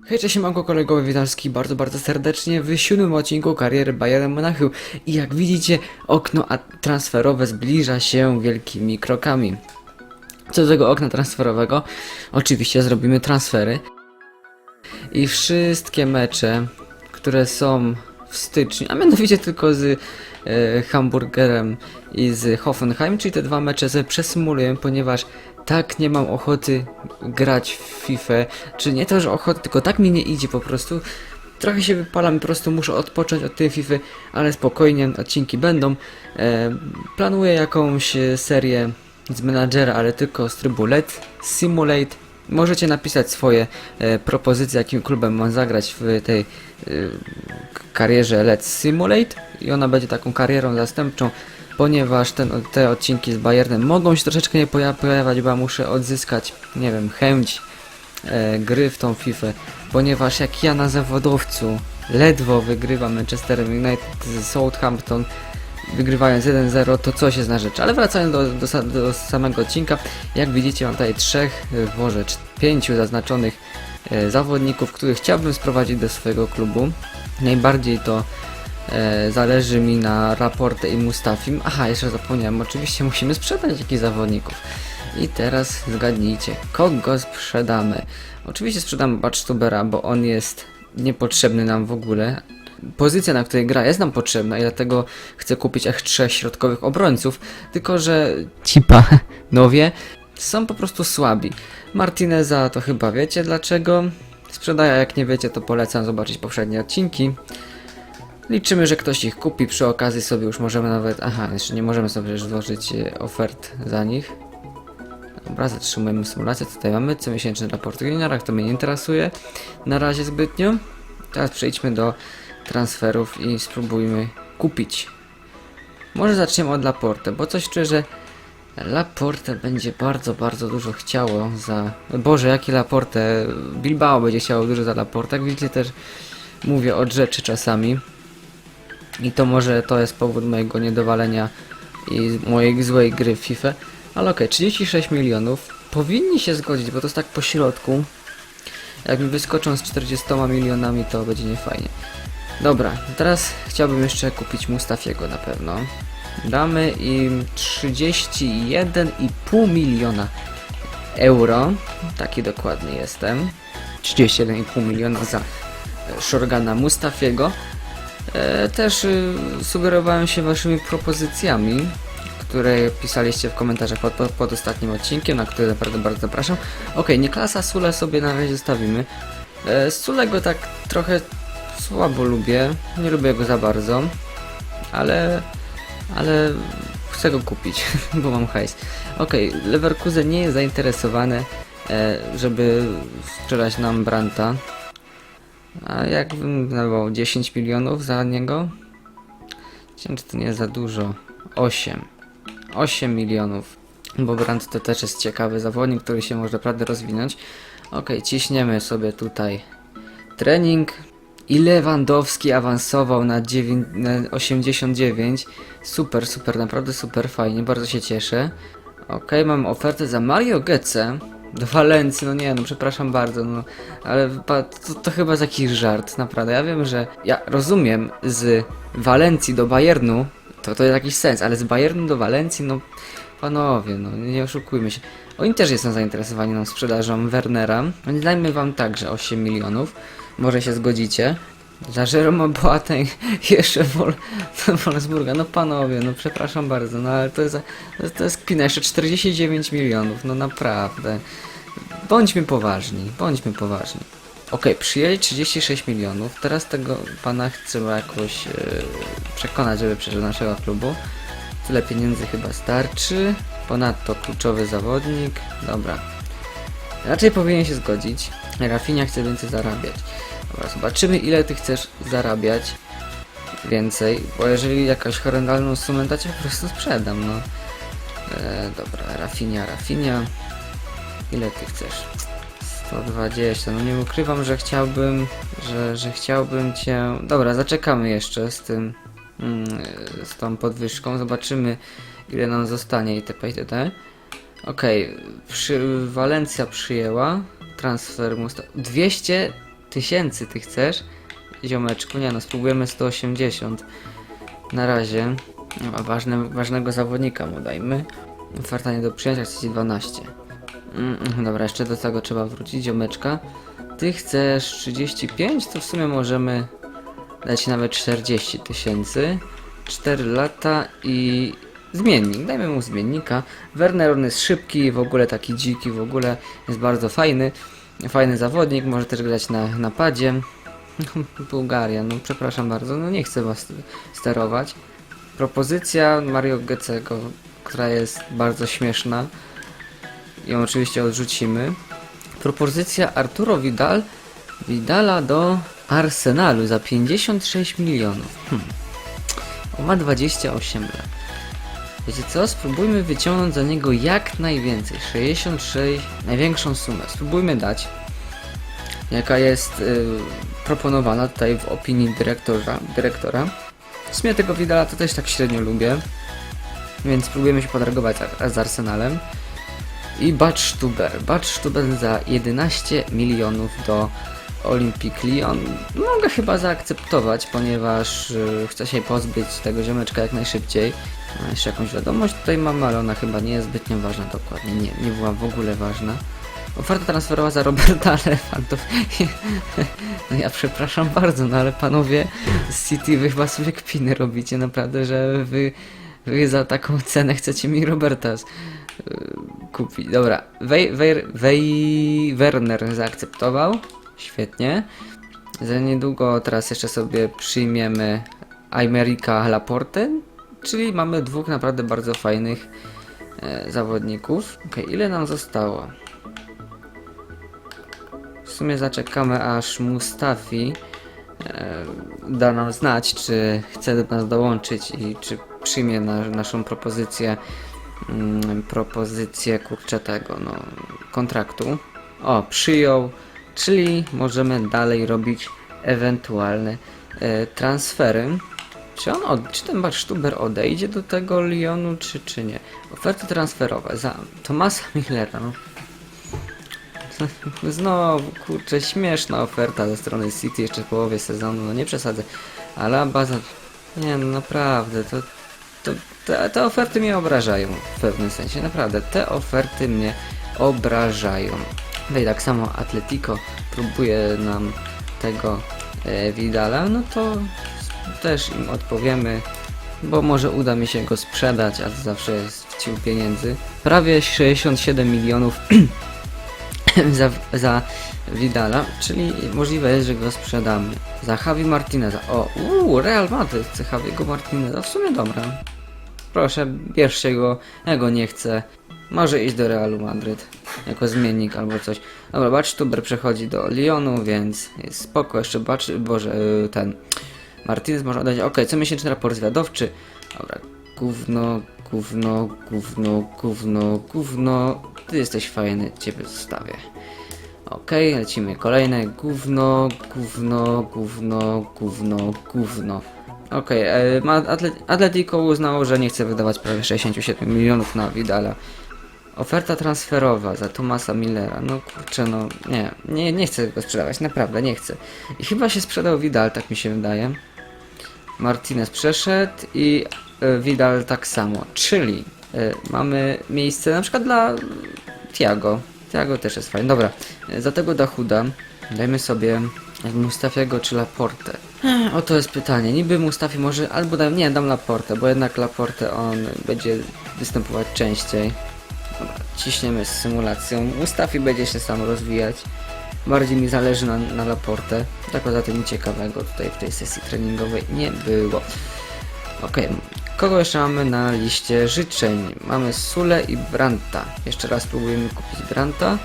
Hej, cześć, manko kolegowie, witam bardzo, bardzo serdecznie w siódmym odcinku kariery Bayern Monachium. I jak widzicie, okno transferowe zbliża się wielkimi krokami. Co do tego okna transferowego, oczywiście zrobimy transfery. I wszystkie mecze, które są w styczniu, a mianowicie tylko z e, Hamburgerem i z Hoffenheim, czyli te dwa mecze sobie przesymuluję, ponieważ tak nie mam ochoty grać w FIFA, czy nie to, że ochoty, tylko tak mi nie idzie po prostu. Trochę się wypalam po prostu muszę odpocząć od tej FIFA, ale spokojnie, odcinki będą. E, planuję jakąś serię z menadżera, ale tylko z trybu LED, Simulate. Możecie napisać swoje e, propozycje, jakim klubem mam zagrać w tej e, karierze LED Simulate i ona będzie taką karierą zastępczą, ponieważ ten, te odcinki z Bayernem mogą się troszeczkę nie poja- pojawiać, bo ja muszę odzyskać, nie wiem, chęć e, gry w tą FIFA, ponieważ jak ja na zawodowcu ledwo wygrywam Manchester United z Southampton, wygrywając 1-0, to coś jest na. Ale wracając do, do, do samego odcinka, jak widzicie mam tutaj trzech, może pięciu zaznaczonych e, zawodników, których chciałbym sprowadzić do swojego klubu. Najbardziej to zależy mi na Raporte i Mustafim. Aha, jeszcze zapomniałem, oczywiście musimy sprzedać jakichś zawodników. I teraz zgadnijcie, kogo sprzedamy? Oczywiście sprzedamy Batstubera, bo on jest niepotrzebny nam w ogóle. Pozycja, na której gra jest nam potrzebna i dlatego chcę kupić aż trzech środkowych obrońców, tylko że ci panowie są po prostu słabi. Martineza to chyba wiecie dlaczego. Sprzedaję, jak nie wiecie, to polecam zobaczyć poprzednie odcinki. Liczymy, że ktoś ich kupi, przy okazji sobie już możemy nawet... Aha, jeszcze nie możemy sobie złożyć e, ofert za nich. Dobra, zatrzymujemy symulację, tutaj mamy, comiesięczny raport o to mnie nie interesuje na razie zbytnio. Teraz przejdźmy do transferów i spróbujmy kupić. Może zaczniemy od Laporte, bo coś czuję, że Laporte będzie bardzo, bardzo dużo chciało za... Boże, jakie Laporte? Bilbao będzie chciało dużo za Laporte, jak widzicie też mówię od rzeczy czasami. I to może to jest powód mojego niedowalenia i mojej złej gry w FIFA. Ale okej, 36 milionów. Powinni się zgodzić, bo to jest tak po środku. Jak mi wyskoczą z 40 milionami, to będzie niefajnie. Dobra, teraz chciałbym jeszcze kupić Mustafiego na pewno. Damy im 31,5 miliona euro. Taki dokładny jestem. 31,5 miliona za e, Shorgana Mustafiego. E, też y, sugerowałem się waszymi propozycjami, które pisaliście w komentarzach pod, pod, ostatnim odcinkiem, na który naprawdę bardzo zapraszam. Okej, Niklasa Sule sobie na razie zostawimy. E, Sulego tak trochę słabo lubię, nie lubię go za bardzo, ale, ale chcę go kupić, bo mam hajs. Okej, Leverkusen nie jest zainteresowany, e, żeby sprzedać nam Branta. A jak bym dawał 10 milionów za niego? Nie wiem, czy to nie za dużo. 8. 8 milionów. Bo Brandt to też jest ciekawy zawodnik, który się może naprawdę rozwinąć. Ok, ciśniemy sobie tutaj trening. I Lewandowski awansował na, 9, na 89. Super, super, naprawdę super, fajnie, bardzo się cieszę. Ok, mam ofertę za Mario Götze do Walencji, no nie, no przepraszam bardzo, no ale to, to chyba jest jakiś żart, naprawdę. Ja wiem, że ja rozumiem z Walencji do Bayernu, to to jest jakiś sens, ale z Bayernu do Walencji, no panowie, no nie oszukujmy się. Oni też są zainteresowani tą sprzedażą Wernera, dajmy wam także 8 milionów, może się zgodzicie. Za Jeroma Boateng jeszcze Wol Wolfsburga, no panowie, no przepraszam bardzo, no ale to jest, to jest, kpina, jeszcze 49 milionów, no naprawdę. Bądźmy poważni, bądźmy poważni. Okej, przyjęli 36 milionów, teraz tego pana trzeba jakoś e, przekonać, żeby przeszedł do naszego klubu. Tyle pieniędzy chyba starczy, ponadto kluczowy zawodnik, dobra. Raczej powinien się zgodzić, Rafinha chce więcej zarabiać. Zobaczymy ile ty chcesz zarabiać więcej, bo jeżeli jakaś horrendalną sumę dacie, po prostu sprzedam, no. E, dobra, Rafinha, Rafinha. Ile ty chcesz? 120, no nie ukrywam, że chciałbym, że, że chciałbym cię... Dobra, zaczekamy jeszcze z tym, mm, z tą podwyżką, zobaczymy ile nam zostanie itp. itd. Okej, przy, Walencja przyjęła transfer Musta... 200 tysięcy ty chcesz? Ziomeczku, nie no, spróbujemy 180. Na razie. No, ważne, ważnego zawodnika mu dajmy. Oferta nie do przyjęcia, chce ci 12. Mm, mm, dobra, jeszcze do tego trzeba wrócić, ziomeczka. Ty chcesz 35, to w sumie możemy dać nawet 40 tysięcy. 4 lata i zmiennik. Dajmy mu zmiennika. Werner on jest szybki, w ogóle taki dziki, w ogóle jest bardzo fajny. Fajny zawodnik, może też grać na napadzie. Bułgaria, no przepraszam bardzo, no nie chcę was sterować. Propozycja Mario Gecego, która jest bardzo śmieszna. Ją oczywiście odrzucimy. Propozycja Arturo Vidal Vidala do Arsenalu za 56 milionów. Hmm. Ma 28 lat. Wiecie co? Spróbujmy wyciągnąć za niego jak najwięcej. 66, największą sumę. Spróbujmy dać. Jaka jest y, proponowana tutaj w opinii dyrektora, dyrektora. W sumie tego Vidala to też tak średnio lubię. Więc spróbujemy się podargować z, z Arsenalem. I. Bad Stuber za 11 milionów do Olympique Lyon. Mogę chyba zaakceptować, ponieważ y, chcę się pozbyć tego ziomeczka jak najszybciej. Jeszcze jakąś wiadomość tutaj mamy, ale ona chyba nie jest zbytnio ważna dokładnie. Nie, nie była w ogóle ważna. Oferta transferowa za Roberta Elefantów. No ja przepraszam bardzo, no ale panowie z City wy chyba sobie kpiny robicie naprawdę, że wy, wy za taką cenę chcecie mi Roberta kupić. Dobra, Wej, Wej, Wej, Werner zaakceptował. Świetnie. Za niedługo teraz jeszcze sobie przyjmiemy Aymerica Laporte, czyli mamy dwóch naprawdę bardzo fajnych e, zawodników. Ok, ile nam zostało? W sumie zaczekamy aż Mustafi e, da nam znać, czy chce do nas dołączyć i czy przyjmie na, naszą propozycję mm, propozycję kurczę tego, no, kontraktu. O, przyjął, czyli możemy dalej robić ewentualne e, transfery. Czy on, od, czy ten Barsztuber odejdzie do tego Lyonu, czy, czy nie? Oferty transferowe za Tomasa Millera, no. Znowu, kurczę, śmieszna oferta ze strony City jeszcze w połowie sezonu, no nie przesadzę. Ale baza... Nie no, naprawdę, to... to te, te oferty mnie obrażają w pewnym sensie, naprawdę. Te oferty mnie obrażają. No i tak samo Atletico próbuje nam tego e, Vidala, no to też im odpowiemy, bo może uda mi się go sprzedać, a to zawsze jest wcił pieniędzy. Prawie 67 milionów za, za Vidala, czyli możliwe jest, że go sprzedamy. Za Javi Martineza. O, uuu, Real Madrid chce Javiego Martineza. W sumie dobra. Proszę, bierzcie go. Ja go nie chcę. Może iść do Realu Madryt. Jako zmiennik albo coś. Dobra, Bacz-Tuber przechodzi do Lyonu, więc jest spoko. Jeszcze Bacz... Boże, yy, ten... Martinez może oddać. Okej, co miesięczny raport zwiadowczy. Dobra, gówno, gówno, gówno, gówno, gówno. Ty jesteś fajny, ciebie zostawię. Okej, lecimy kolejne. Gówno, gówno, gówno, gówno, gówno. Okej, e, Atletico uznało, że nie chce wydawać prawie 67 milionów na Vidala. Oferta transferowa za Tomasa Millera. No kurczę, no nie, nie, nie chcę go sprzedawać, naprawdę nie chcę. I chyba się sprzedał Vidal, tak mi się wydaje. Martinez przeszedł i e, Vidal tak samo. Czyli e, mamy miejsce na przykład dla Tiago. Tiago też jest fajny. Dobra, e, za tego Dachuda dajmy sobie Mustafiego czy Laporte. Oto jest pytanie. Niby Mustafi może, albo dam, nie, dam Laporte, bo jednak Laporte on będzie występować częściej. Dobra, ciśniemy z symulacją. Mustafi będzie się sam rozwijać. Bardziej mi zależy na, na Laporte. Tak poza tym ciekawego tutaj w tej sesji treningowej nie było. Okej, kogo jeszcze mamy na liście życzeń? Mamy Sule i Branta. Jeszcze raz próbujemy kupić Branta.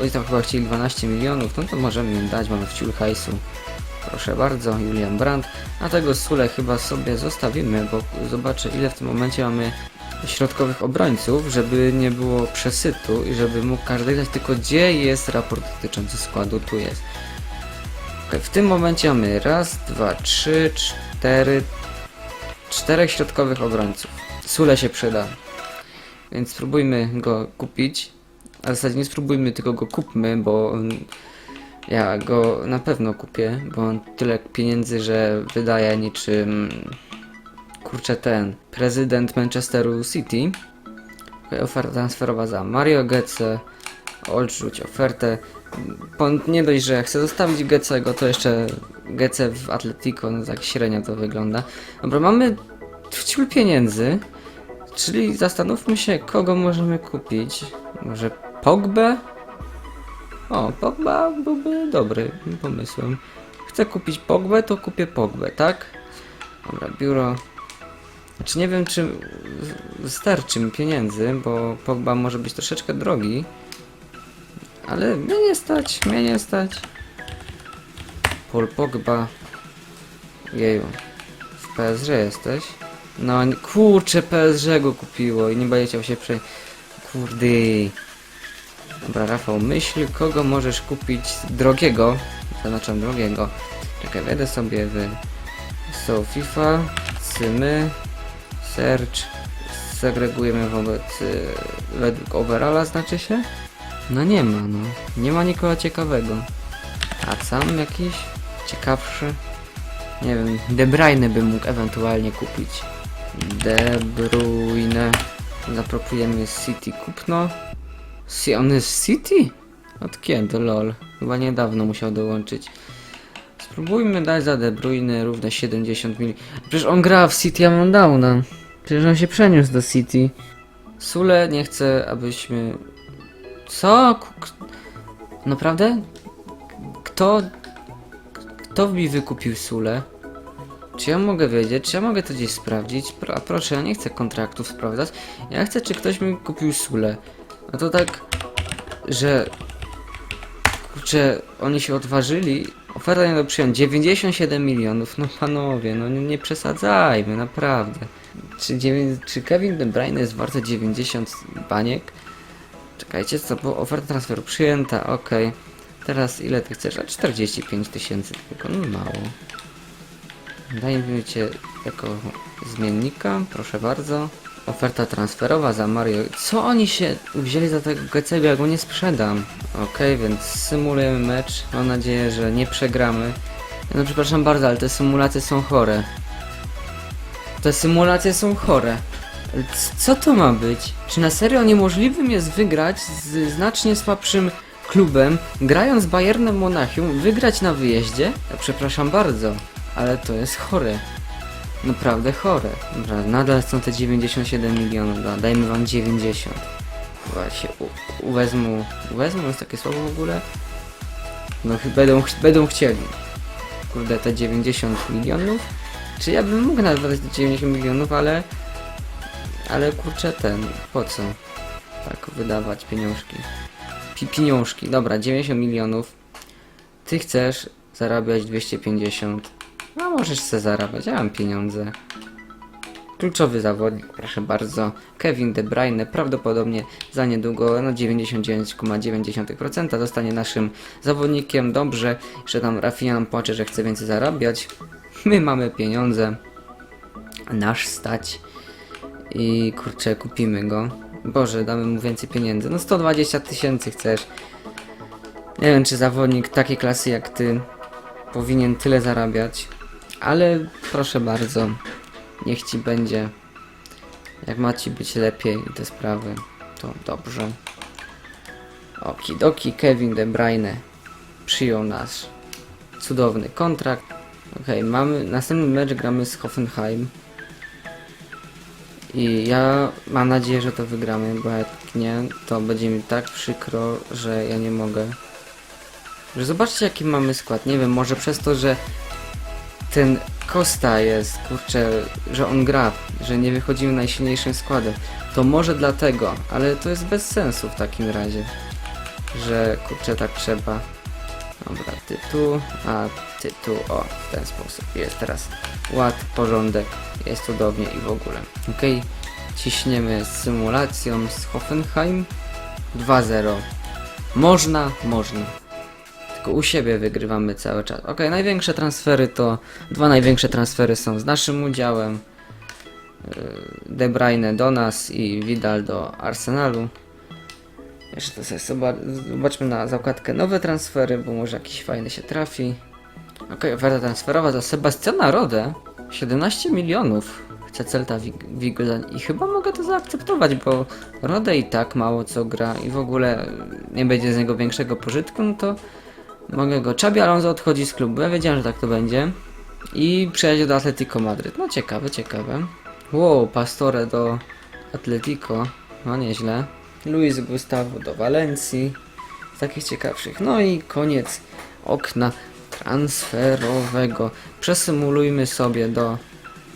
Oni tam chyba chcieli 12 milionów, no to możemy im dać, mamy wciół hajsu. Proszę bardzo, Julian Brandt. A tego Sule chyba sobie zostawimy, bo zobaczę ile w tym momencie mamy środkowych obrońców, żeby nie było przesytu i żeby mógł każdy dać tylko gdzie jest raport dotyczący składu, tu jest. Okej, w tym momencie mamy raz, dwa, trzy, cztery, czterech środkowych obrońców. Sule się przyda. Więc spróbujmy go kupić. A w zasadzie nie spróbujmy, tylko go kupmy, bo Ja go na pewno kupię, bo on tyle pieniędzy, że wydaje niczym... Kurczę ten, prezydent Manchesteru City. Oferta transferowa za Mario Götze. Odrzuć ofertę. Nie dość, że chcę zostawić Gecego, to jeszcze Gece w Atletico, no tak średnio to wygląda. Dobra, mamy wciul pieniędzy, czyli zastanówmy się, kogo możemy kupić. Może Pogbę? O, Pogba byłby dobry pomysłem. Chcę kupić Pogbę, to kupię Pogbę, tak? Dobra, biuro. Znaczy nie wiem, czy starczy mi pieniędzy, bo Pogba może być troszeczkę drogi. Ale mnie nie stać, mnie nie stać. Paul Pogba. Jeju. W PSG jesteś? No, kurczę, PSG go kupiło i nie będzie chciał się prze... Kurde. Dobra, Rafał, myśl, kogo możesz kupić drogiego. Zaznaczam drogiego. Czekaj, wejdę sobie w... So, FIFA, Cymy, Search. Segregujemy wobec... y, według overalla, znaczy się? No nie ma, no. Nie ma nikogo ciekawego. A sam jakiś ciekawszy? Nie wiem, De Bruyne bym mógł ewentualnie kupić. De Bruyne. Zaproponujemy City kupno. Si on jest City? Od kiedy, lol? Chyba niedawno musiał dołączyć. Spróbujmy dać za De Bruyne równe 70 mil. Przecież on gra w City Amondowna. Przecież on się przeniósł do City. Sule nie chce, abyśmy co? K- Naprawdę? Kto... Kto mi wykupił Sule? Czy ja mogę wiedzieć? Czy ja mogę to gdzieś sprawdzić? Pro, a proszę, ja nie chcę kontraktów sprawdzać. Ja chcę, czy ktoś mi kupił Sule. No to tak, że... Kurczę, oni się odważyli. Oferta nie do przyjąć. 97 milionów. No panowie, no nie, nie przesadzajmy, naprawdę. Czy, czy Kevin De Bruyne jest warto 90 baniek? Czekajcie, co, bo oferta transferu przyjęta, okej. Teraz ile ty chcesz? A 45 tysięcy tylko, no mało. Dajmy cię jako zmiennika, proszę bardzo. Oferta transferowa za Mario. Co oni się wzięli za tego Gecego, ja go nie sprzedam. Okej, więc symulujemy mecz. Mam nadzieję, że nie przegramy. No przepraszam bardzo, ale te symulacje są chore. Te symulacje są chore. Co to ma być? Czy na serio niemożliwym jest wygrać z znacznie słabszym klubem, grając Bayernem Monachium, wygrać na wyjeździe? Ja przepraszam bardzo, ale to jest chore. Naprawdę chore. Dobra, nadal są te 97 milionów, da, dajmy wam 90. Chyba się u, uwezmą, uwezmą jest takie słowo w ogóle? No będą, będą chcieli. Kurde, te 90 milionów? Czy ja bym mógł te 90 milionów, ale... Ale kurczę ten, po co? Tak wydawać pieniążki. Pi pieniążki, dobra, 90 milionów. Ty chcesz zarabiać 250. No możesz se zarabiać, ja mam pieniądze. Kluczowy zawodnik, proszę bardzo. Kevin De Bruyne prawdopodobnie za niedługo na 99,9% zostanie naszym zawodnikiem. Dobrze, że tam Rafinha płacze, że chce więcej zarabiać. My mamy pieniądze. Nasz stać. I kurczę, kupimy go. Boże, damy mu więcej pieniędzy. No 120 tysięcy chcesz. Nie wiem, czy zawodnik takiej klasy jak ty powinien tyle zarabiać. Ale proszę bardzo, niech ci będzie. Jak ma ci być lepiej te sprawy, to dobrze. Okidoki, Kevin De Bruyne przyjął nasz cudowny kontrakt. Okej, mamy następny mecz gramy z Hoffenheim. I ja mam nadzieję, że to wygramy, bo jak nie, to będzie mi tak przykro, że ja nie mogę. Że zobaczcie jaki mamy skład. Nie wiem, może przez to, że ten Costa jest, kurczę, że on gra, że nie wychodzimy najsilniejszym składem. To może dlatego, ale to jest bez sensu w takim razie. Że kurczę tak trzeba. Dobra, ty tu, a ty tu, o, w ten sposób. Jest teraz ład, porządek, jest cudownie i w ogóle. Okej, ciśniemy z symulacją z Hoffenheim 2-0. Można, można. Tylko u siebie wygrywamy cały czas. Okej, największe transfery to. Dwa największe transfery są z naszym udziałem. Yy, De Bruyne do nas i Vidal do Arsenalu. Jeszcze sobie zoba- zobaczmy na zakładkę nowe transfery, bo może jakiś fajny się trafi. Okej, oferta transferowa za Sebastiana Rodę. 17 milionów chce Celta Vigo i chyba mogę to zaakceptować, bo Rodę i tak mało co gra i w ogóle nie będzie z niego większego pożytku, no to mogę go. Czabi Alonso odchodzi z klubu, ja wiedziałem, że tak to będzie. I przejedzie do Atletico Madryt. No ciekawe, ciekawe. Wow, Pastore do Atletico. No nieźle. Luis Gustavo do Walencji. Z takich ciekawszych. No i koniec okna transferowego. Przesymulujmy sobie do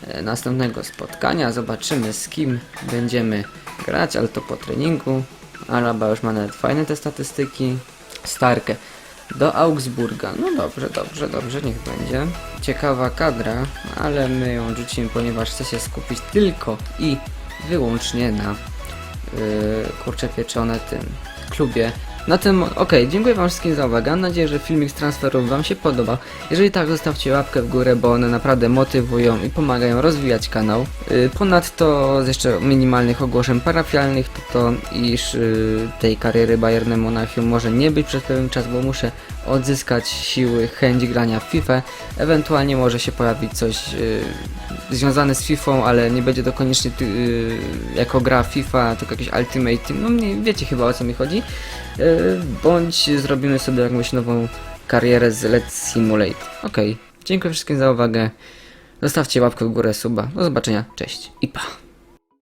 e, następnego spotkania. Zobaczymy z kim będziemy grać, ale to po treningu. Alaba już ma nawet fajne te statystyki. Starkę do Augsburga. No dobrze, dobrze, dobrze, niech będzie. Ciekawa kadra, ale my ją rzucimy, ponieważ chcę się skupić tylko i wyłącznie na yy, kurcze pieczone tym klubie. Na tym, okej, dziękuję wam wszystkim za uwagę, mam nadzieję, że filmik z transferów wam się podoba. Jeżeli tak, zostawcie łapkę w górę, bo one naprawdę motywują i pomagają rozwijać kanał. Yy, ponadto z jeszcze minimalnych ogłoszeń parafialnych, to to, iż yy, tej kariery Bayernem Monachium może nie być przez pewien czas, bo muszę odzyskać siły, chęć grania w FIFA. Ewentualnie może się pojawić coś yy, związane z FIFA, ale nie będzie to koniecznie yy, jako gra FIFA, tylko jakiś Ultimate Team. No mniej wiecie chyba o co mi chodzi. Yy, bądź zrobimy sobie jakąś nową karierę z Let's Simulate. Okej, dziękuję wszystkim za uwagę. Zostawcie łapkę w górę, suba. Do zobaczenia, cześć i pa.